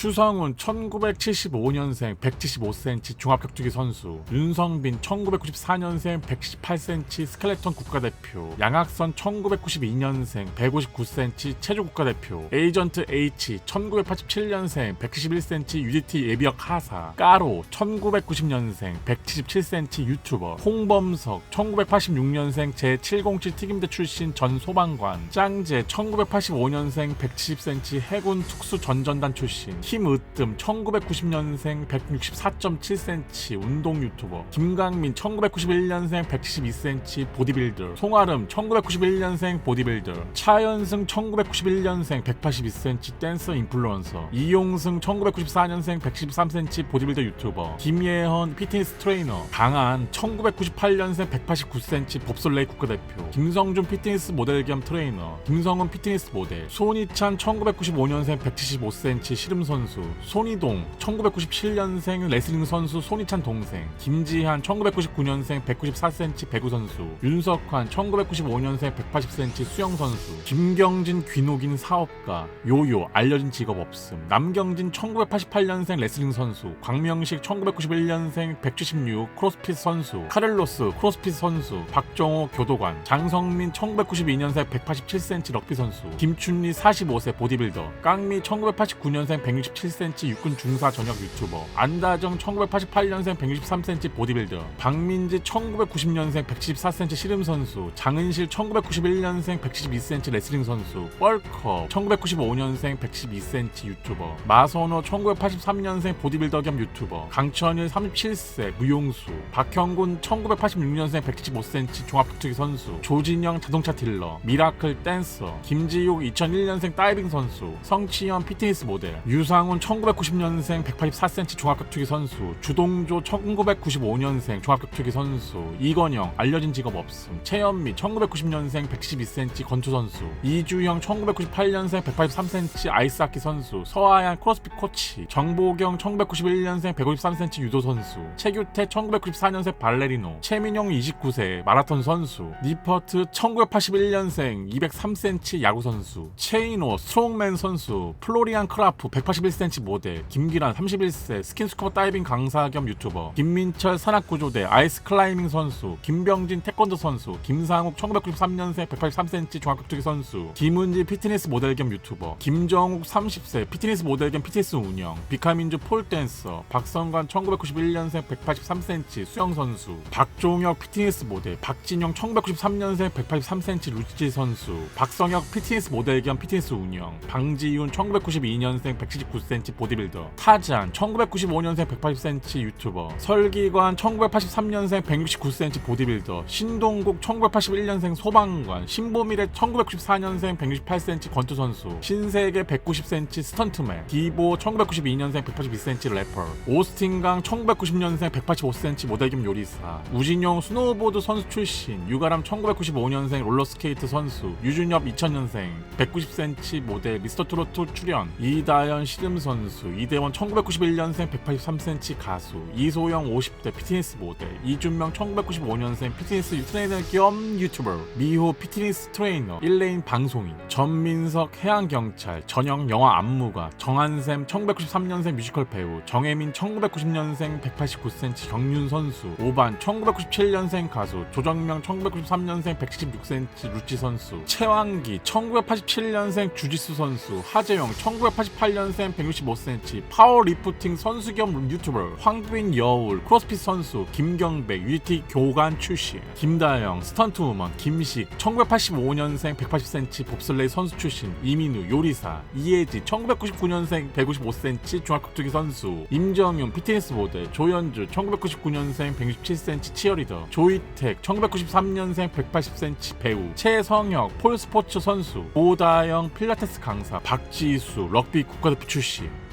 추성훈 1975년생 175cm 종합격투기 선수 윤성빈 1994년생 118cm 스켈레톤 국가대표 양학선 1992년생 159cm 체조 국가대표 에이전트 H 1987년생 171cm UDT 예비역 하사 까로 1990년생 177cm 유튜버 홍범석 1986년생 제707 튀김대 출신 전 소방관 짱제 1985년생 170cm 해군 특수 전전단 출신 힘으뜸 1990년생 164.7cm 운동 유튜버. 김강민 1991년생 172cm 보디빌더. 송아름 1991년생 보디빌더. 차연승 1991년생 182cm 댄서 인플루언서. 이용승 1994년생 113cm 보디빌더 유튜버. 김예헌 피트니스 트레이너. 강한 1998년생 189cm 봅슬레이 국가대표. 김성준 피트니스 모델 겸 트레이너. 김성훈 피트니스 모델. 손희찬 1995년생 175cm 씨름 선수 손희동 1997년생 레슬링 선수 손희찬 동생 김지한 1999년생 194cm 배구 선수 윤석환 1995년생 180cm 수영 선수 김경진 귀노긴 사업가 요요 알려진 직업 없음 남경진 1988년생 레슬링 선수 광명식 1991년생 176 크로스핏 선수 카를로스 크로스핏 선수 박정호 교도관 장성민 1992년생 187cm 럭비 선수 김춘리 45세 보디빌더 깡미 1989년생 167cm 육군 중사 전역 유튜버 안다정 1988년생 163cm 보디빌더 박민지 1990년생 174cm 씨름 선수 장은실 1991년생 172cm 레슬링 선수 뻘컵 1995년생 112cm 유튜버 마선호 1983년생 보디빌더 겸 유튜버 강천일 37세 무용수 박형군 1986년생 175cm 종합격투기 선수 조진영 자동차 딜러 미라클 댄서 김지욱 2001년생 다이빙 선수 성치현 피트니스 모델 유 상훈 1990년생 184cm 종합격투기 선수 주동조 1995년생 종합격투기 선수 이건영 알려진 직업 없음 최현미 1990년생 112cm 권투 선수 이주형 1998년생 183cm 아이스하키 선수 서하얀 크로스핏 코치 정보경 1991년생 153cm 유도 선수 최규태 1994년생 발레리노 최민용 29세 마라톤 선수 니퍼트 1981년생 203cm 야구 선수 최인호 스트롱맨 선수 플로리안 크라프 181cm 모델 김기란 31세 스킨스쿠버 다이빙 강사 겸 유튜버 김민철 산악구조대 아이스 클라이밍 선수 김병진 태권도 선수 김상욱 1993년생 183cm 종합격투기 선수 김은지 피트니스 모델 겸 유튜버 김정욱 30세 피트니스 모델 겸 피트니스 운영 비카민주 폴댄서 박성관 1991년생 183cm 수영 선수 박종혁 피트니스 모델 박진영 1993년생 183cm 루치 선수 박성혁 피트니스 모델 겸 피트니스 운영 방지윤 1992년생 179cm 보디빌더 타잔 1995년생 180cm 유튜버 설기관 1983년생 169cm 보디빌더 신동국 1981년생 소방관 신보미래 1994년생 168cm 권투 선수 신세계 190cm 스턴트맨 디보 1992년생 182cm 래퍼 오스틴강 1990년생 185cm 모델 겸 요리사 우진용 스노우보드 선수 출신 유가람 1995년생 롤러스케이트 선수 유준엽 2000년생 190cm 모델 미스터 트로트 출연 이다 현 씨름 선수 이대원 1991년생 183cm 가수 이소영 50대 피트니스 모델 이준명 1995년생 피트니스 트레이너 겸 유튜버 미호 피트니스 트레이너 1레인 방송인 전민석 해양경찰 전영 영화 안무가 정한샘 1993년생 뮤지컬 배우 정혜민 1990년생 189cm 경륜 선수 오반 1997년생 가수 조정명 1993년생 176cm 루치 선수 최왕기 1987년생 주짓수 선수 하재영 1988년생 165cm 파워리프팅 선수 겸 유튜버 황빈 여울 크로스핏 선수 김경백 UT 교관 출신 김다영 스턴트우먼 김식 1985년생 180cm 봅슬레이 선수 출신 이민우 요리사 이혜지 1999년생 155cm 중학격투기 선수 임정윤 피트니스 모델 조현주 1999년생 167cm 치어리더 조이택 1993년생 180cm 배우 최성혁 폴스포츠 선수 오다영 필라테스 강사 박지수 럭비 국가대표 출신 sushi.